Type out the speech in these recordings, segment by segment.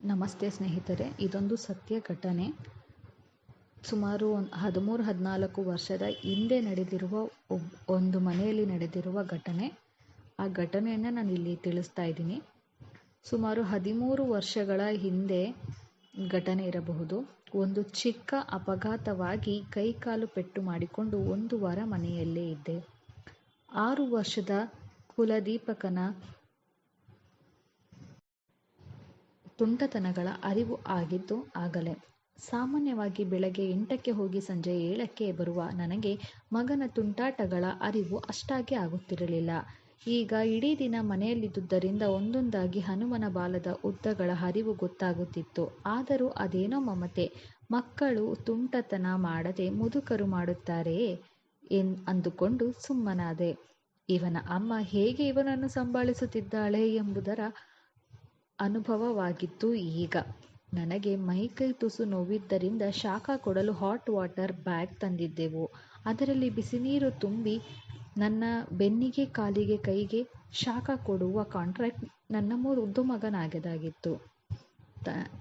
ನಮಸ್ತೆ ಸ್ನೇಹಿತರೆ, ಇದೊಂದು ಸತ್ಯ ಘಟನೆ. ಸುಮಾರು ಒಂದು ಹದಿಮೂರು, ಹದಿನಾಲ್ಕು ವರ್ಷದ ಹಿಂದೆ ನಡೆದಿರುವ ಒಬ್, ಒಂದು ಮನೆಯಲ್ಲಿ ನಡೆದಿರುವ ಘಟನೆ. ಆ ಘಟನೆಯನ್ನು ನಾನು ಇಲ್ಲಿ ತಿಳಿಸ್ತಾ ಇದ್ದೀನಿ. ಸುಮಾರು ಹದಿಮೂರು ವರ್ಷಗಳ ಹಿಂದೆ ಘಟನೆ ಇರಬಹುದು. ಒಂದು ಚಿಕ್ಕ ಅಪಘಾತವಾಗಿ ಕೈಕಾಲು ಪೆಟ್ಟು ಮಾಡಿಕೊಂಡು ಒಂದು ವಾರ ಮನೆಯಲ್ಲೇ ಇದ್ದೆ. ಆರು ವರ್ಷದ ಕುಲದೀಪಕನ ತುಂಟತನಗಳ ಅರಿವು ಆಗಿದ್ದು ಆಗಲೇ. ಸಾಮಾನ್ಯವಾಗಿ ಬೆಳಗ್ಗೆ ಎಂಟಕ್ಕೆ ಹೋಗಿ ಸಂಜೆ ಏಳಕ್ಕೆ ಬರುವ ನನಗೆ ಮಗನ ತುಂಟಾಟಗಳ ಅರಿವು ಅಷ್ಟಾಗಿ ಆಗುತ್ತಿರಲಿಲ್ಲ. ಈಗ ಇಡೀ ದಿನ ಮನೆಯಲ್ಲಿದ್ದುದರಿಂದ ಒಂದೊಂದಾಗಿ ಹನುಮನ ಬಾಲದ ಉದ್ದಗಳ ಹರಿವು ಗೊತ್ತಾಗುತ್ತಿತ್ತು. ಆದರೂ ಅದೇನೋ ಮಮತೆ. ಮಕ್ಕಳು ತುಂಟತನ ಮಾಡದೆ ಮುದುಕರು ಮಾಡುತ್ತಾರೆಯೇ ಎನ್ ಅಂದುಕೊಂಡು ಸುಮ್ಮನಾದೆ. ಇವನ ಅಮ್ಮ ಹೇಗೆ ಇವನನ್ನು ಸಂಭಾಳಿಸುತ್ತಿದ್ದಾಳೆ ಎಂಬುದರ ಅನುಭವವಾಗಿತ್ತು ಈಗ. ನನಗೆ ಮೈಕೈ ತುಸು ನೋವಿದ್ದರಿಂದ ಶಾಖ ಕೊಡಲು ಹಾಟ್ ವಾಟರ್ ಬ್ಯಾಗ್ ತಂದಿದ್ದೆವು. ಅದರಲ್ಲಿ ಬಿಸಿನೀರು ತುಂಬಿ ನನ್ನ ಬೆನ್ನಿಗೆ, ಕಾಲಿಗೆ, ಕೈಗೆ ಶಾಖ ಕೊಡುವ ಕಾಂಟ್ರಾಕ್ಟ್ ನನ್ನ ಮಗನಾಗದಾಗಿತ್ತು.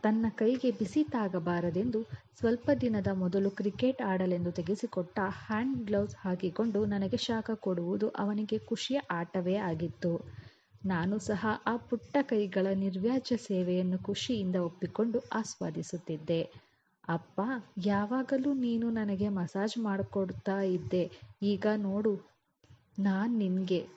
ತನ್ನ ಕೈಗೆ ಬಿಸಿ ತಾಗಬಾರದೆಂದು ಸ್ವಲ್ಪ ದಿನದ ಮೊದಲು ಕ್ರಿಕೆಟ್ ಆಡಲೆಂದು ತೆಗೆಸಿಕೊಟ್ಟ ಹ್ಯಾಂಡ್ ಗ್ಲೌಸ್ ಹಾಕಿಕೊಂಡು ನನಗೆ ಶಾಖ ಕೊಡುವುದು ಅವನಿಗೆ ಖುಷಿಯ ಆಟವೇ ಆಗಿತ್ತು. ನಾನು ಸಹ ಆ ಪುಟ್ಟ ಕೈಗಳ ನಿರ್ವ್ಯಾಜ ಸೇವೆಯನ್ನು ಖುಷಿಯಿಂದ ಒಪ್ಪಿಕೊಂಡು ಆಸ್ವಾದಿಸುತ್ತಿದ್ದೆ. ಅಪ್ಪ, ಯಾವಾಗಲೂ ನೀನು ನನಗೆ ಮಸಾಜ್ ಮಾಡಿಕೊಡ್ತಾ ಇದ್ದೆ. ಈಗ ನೋಡು, ನಾನು ನಿನಗೆ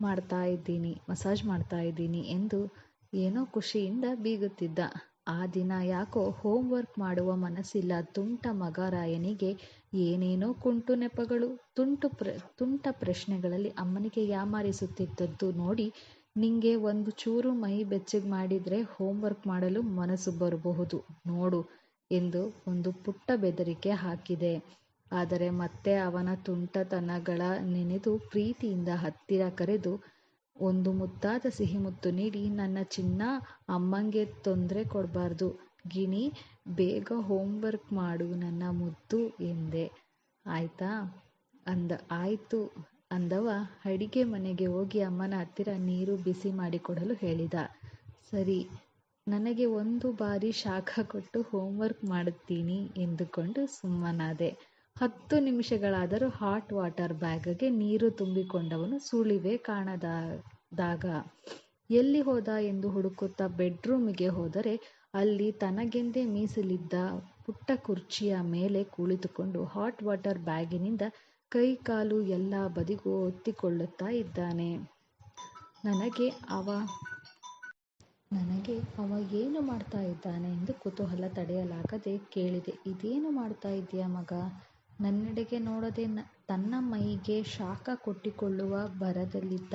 ಮಾಡ್ತಾ ಇದ್ದೀನಿ, ಮಸಾಜ್ ಮಾಡ್ತಾ ಇದ್ದೀನಿ ಎಂದು ಏನೋ ಖುಷಿಯಿಂದ ಬೀಗುತ್ತಿದ್ದ. ಆ ದಿನ ಯಾಕೋ ಹೋಮ್ ವರ್ಕ್ ಮಾಡುವ ಮನಸ್ಸಿಲ್ಲ. ತುಂಟ ಮಗರಾಯನಿಗೆ ಏನೇನೋ ಕುಂಟು ನೆಪಗಳು, ತುಂಟು ಪ್ರ, ತುಂಟ ಪ್ರಶ್ನೆಗಳಲ್ಲಿ ಅಮ್ಮನಿಗೆ ಯಾಮಾರಿಸುತ್ತಿದ್ದದ್ದು ನೋಡಿ ನಿಂಗೆ ಒಂದು ಚೂರು ಮೈ ಬೆಚ್ಚಗೆ ಮಾಡಿದರೆ ಹೋಮ್ ವರ್ಕ್ ಮಾಡಲು ಮನಸ್ಸು ಬರಬಹುದು. ನೋಡು ಎಂದು ಒಂದು ಪುಟ್ಟ ಬೆದರಿಕೆ ಹಾಕಿದೆ. ಆದರೆ ಮತ್ತೆ ಅವನ ತುಂಟತನಗಳ ನೆನೆದು ಪ್ರೀತಿಯಿಂದ ಹತ್ತಿರ ಕರೆದು ಒಂದು ಮುದ್ದಾದ ಸಿಹಿ ಸಿಹಿಮುತ್ತು ನೀಡಿ ನನ್ನ ಚಿನ್ನ ಅಮ್ಮಂಗೆ ತೊಂದರೆ ಕೊಡಬಾರ್ದು. ಗಿಣಿ, ಬೇಗ ಹೋಮ್ವರ್ಕ್ ಮಾಡು ನನ್ನ ಮುದ್ದು ಎಂದೆ. ಆಯ್ತಾ? ಅಂದ, ಆಯಿತು ಅಂದವ ಅಡಿಗೆ ಮನೆಗೆ ಹೋಗಿ ಅಮ್ಮನ ಹತ್ತಿರ ನೀರು ಬಿಸಿ ಮಾಡಿಕೊಡಲು ಹೇಳಿದ. ಸರಿ, ನನಗೆ ಒಂದು ಬಾರಿ ಶಾಖ ಕೊಟ್ಟು ಹೋಮ್ವರ್ಕ್ ಮಾಡುತ್ತೀನಿ ಎಂದುಕೊಂಡು ಸುಮ್ಮನಾದೆ. ಹತ್ತು ನಿಮಿಷಗಳಾದರೂ ಹಾಟ್ ವಾಟರ್ ಬ್ಯಾಗ್ಗೆ ನೀರು ತುಂಬಿಕೊಂಡವನು ಸುಳಿವೆ ಕಾಣದಾಗ ಎಲ್ಲಿ ಹೋದ ಎಂದು ಹುಡುಕುತ್ತಾ ಬೆಡ್ರೂಮಿಗೆ ಹೋದರೆ ಅಲ್ಲಿ ತನಗೆಂದೇ ಮೀಸಲಿದ್ದ ಪುಟ್ಟ ಕುರ್ಚಿಯ ಮೇಲೆ ಕುಳಿತುಕೊಂಡು ಹಾಟ್ ವಾಟರ್ ಬ್ಯಾಗಿನಿಂದ ಕೈ ಕಾಲು ಎಲ್ಲ ಬದಿಗೂ ಒತ್ತಿಕೊಳ್ಳುತ್ತಾ ಇದ್ದಾನೆ. ನನಗೆ ಅವ ನನಗೆ ಅವ ಏನು ಮಾಡ್ತಾ ಇದ್ದಾನೆ ಎಂದು ಕುತೂಹಲ ತಡೆಯಲಾಗದೆ ಕೇಳಿದೆ. ಇದೇನು ಮಾಡ್ತಾ ಇದೆಯಾ ಮಗ? ನನ್ನೆಡೆಗೆ ನೋಡದೆ ತನ್ನ ಮೈಗೆ ಶಾಖ ಕೊಟ್ಟಿಕೊಳ್ಳುವ ಭರದಲ್ಲಿದ್ದ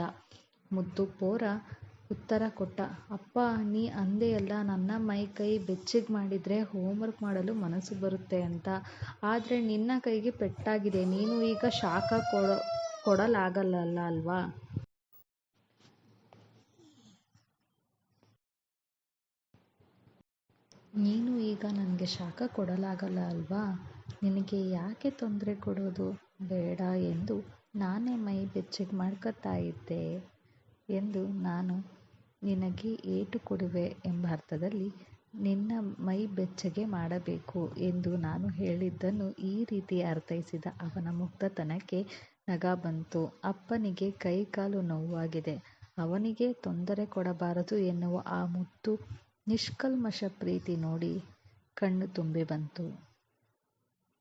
ಮುದ್ದು ಪೋರ ಉತ್ತರ ಕೊಟ್ಟ, ಅಪ್ಪ, ನೀ ಅಂದೆಯಲ್ಲ ನನ್ನ ಮೈ ಕೈ ಬೆಚ್ಚಗೆ ಹೋಮ್ ಹೋಮ್ವರ್ಕ್ ಮಾಡಲು ಮನಸ್ಸು ಬರುತ್ತೆ ಅಂತ. ಆದ್ರೆ ನಿನ್ನ ಕೈಗೆ ಪೆಟ್ಟಾಗಿದೆ, ನೀನು ಈಗ ಶಾಖ ಕೊಡ ಕೊಡಲಾಗಲ್ಲ ಅಲ್ವಾ? ನೀನು ಈಗ ನನಗೆ ಶಾಖ ಕೊಡಲಾಗಲ್ಲ ಅಲ್ವಾ? ನಿನಗೆ ಯಾಕೆ ತೊಂದರೆ ಕೊಡೋದು? ಬೇಡ ಎಂದು ನಾನೇ ಮೈ ಬೆಚ್ಚಗೆ ಮಾಡ್ಕೊತಾ ಇದ್ದೆ ಎಂದು ನಾನು ನಿನಗೆ ಏಟು ಕೊಡುವೆ ಎಂಬ ಅರ್ಥದಲ್ಲಿ ನಿನ್ನ ಮೈ ಬೆಚ್ಚಗೆ ಮಾಡಬೇಕು ಎಂದು ನಾನು ಹೇಳಿದ್ದನ್ನು ಈ ರೀತಿ ಅರ್ಥೈಸಿದ ಅವನ ಮುಗ್ಧತನಕ್ಕೆ ನಗ ಬಂತು. ಅಪ್ಪನಿಗೆ ಕೈ ಕಾಲು ನೋವಾಗಿದೆ. ಅವನಿಗೆ ತೊಂದರೆ ಕೊಡಬಾರದು ಎನ್ನುವ ಆ ಮುತ್ತು ನಿಷ್ಕಲ್ಮಶ ಪ್ರೀತಿ ನೋಡಿ ಕಣ್ಣು ತುಂಬಿ ಬಂತು.